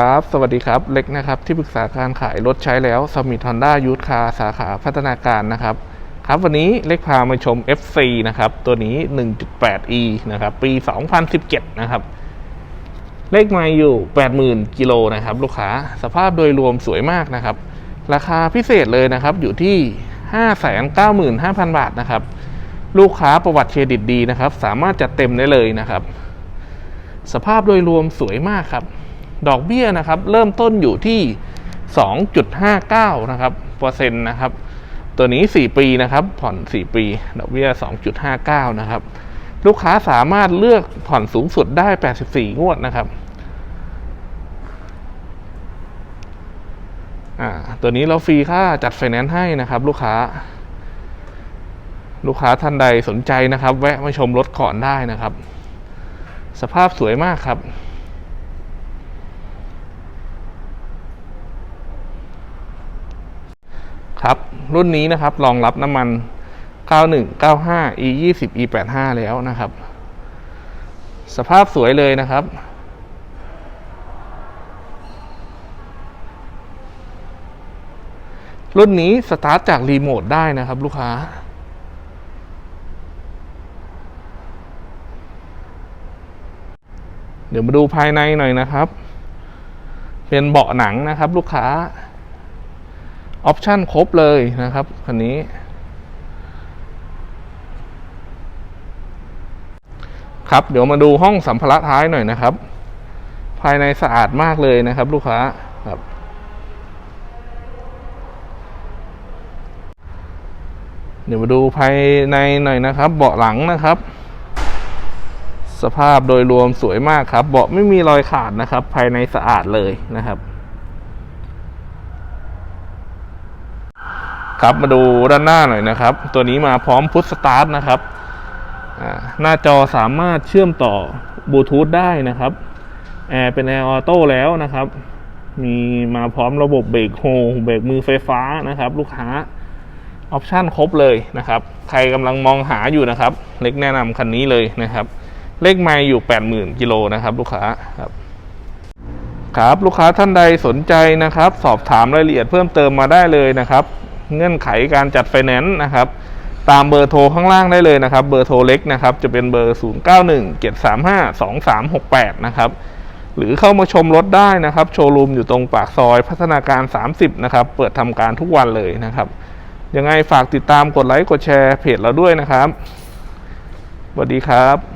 ครับ สวัสดีครับ เล็กนะครับ ที่ปรึกษาการขายรถใช้แล้วสมิธฮอนด้ายูทคาสาขาพัฒนาการนะครับ ครับวันนี้เล็กพามาชม FC นะครับ ตัวนี้ 1.8e นะครับ ปี 2017 นะครับ เลขไมาอยู่ 80,000 กิโลนะครับ ลูกค้า สภาพโดยรวมสวยมากนะครับ ราคาพิเศษเลยนะครับ อยู่ที่ 595,000 บาทนะครับ ลูกค้าประวัติเครดิตดีนะครับ สามารถจัดเต็มได้เลยนะครับ สภาพโดยรวมสวยมากครับ ดอกเบี้ยนะครับ เริ่มต้นอยู่ที่ 2.59 นะครับเปอร์เซ็นต์นะครับ ตัวนี้ 4 ปีนะครับ ผ่อน 4 ปี ดอกเบี้ย 2.59 นะครับ ลูกค้าสามารถเลือกผ่อนสูงสุดได้ 84 งวดนะครับตัวนี้เราฟรีค่าจัดไฟแนนซ์ให้นะครับ ลูกค้า ลูกค้าท่านใดสนใจนะครับ แวะมาชมรถก่อนได้นะครับ สภาพสวยมากครับ ครับ รุ่นนี้นะครับรองรับน้ำมัน 91 95 e 20 e 85แล้วนะครับ สภาพสวยเลยนะครับ รุ่นนี้สตาร์ทจากรีโมทได้นะครับลูกค้าเดี๋ยวมาดูภายในหน่อยนะครับ เป็นเบาะหนังนะครับ ลูกค้า ออปชั่นครบเลยนะครับคันนี้ครับเดี๋ยวมาดูห้องสัมภาระท้ายหน่อยนะครับ ภายในสะอาดมากเลยนะครับ ลูกค้าครับ เดี๋ยวมาดูภายในหน่อยนะครับ เบาะหลังนะครับ สภาพโดยรวมสวยมากครับ เบาะไม่มีรอยขาดนะครับ ภายในสะอาดเลยนะครับ ครับมาดูด้านหน้าหน่อยนะครับ ตัวนี้มาพร้อมพุทสตาร์ทนะครับหน้าจอสามารถเชื่อมต่อบลูทูธได้นะครับแอร์เป็นแอร์ออโต้แล้วนะครับ มีมาพร้อมระบบเบรกโฮเบรกมือไฟฟ้านะครับ ลูกค้าออปชั่นครบเลยนะครับ ใครกำลังมองหาอยู่นะครับ เล็กแนะนำคันนี้เลยนะครับ เลขไม่อยู่ 80,000กิโลนะครับ ลูกค้าครับครับลูกค้าท่านใดสนใจนะครับ สอบถามรายละเอียดเพิ่มเติมมาได้เลยนะครับ เงื่อนไขการจัดไฟแนนซ์นะครับ ตามเบอร์โทรข้างล่างได้เลยนะครับ เบอร์โทรเล็กนะครับ จะเป็นเบอร์ 0 9 1 7 3 5 2 3 6 8 นะครับ หรือเข้ามาชมรถได้นะครับ โชว์รูมอยู่ตรงปากซอยพัฒนาการ 30 นะครับ เปิดทำการทุกวันเลยนะครับ ยังไงฝากติดตามกดไลค์กดแชร์เพจเราด้วยนะครับสวัสดีครับ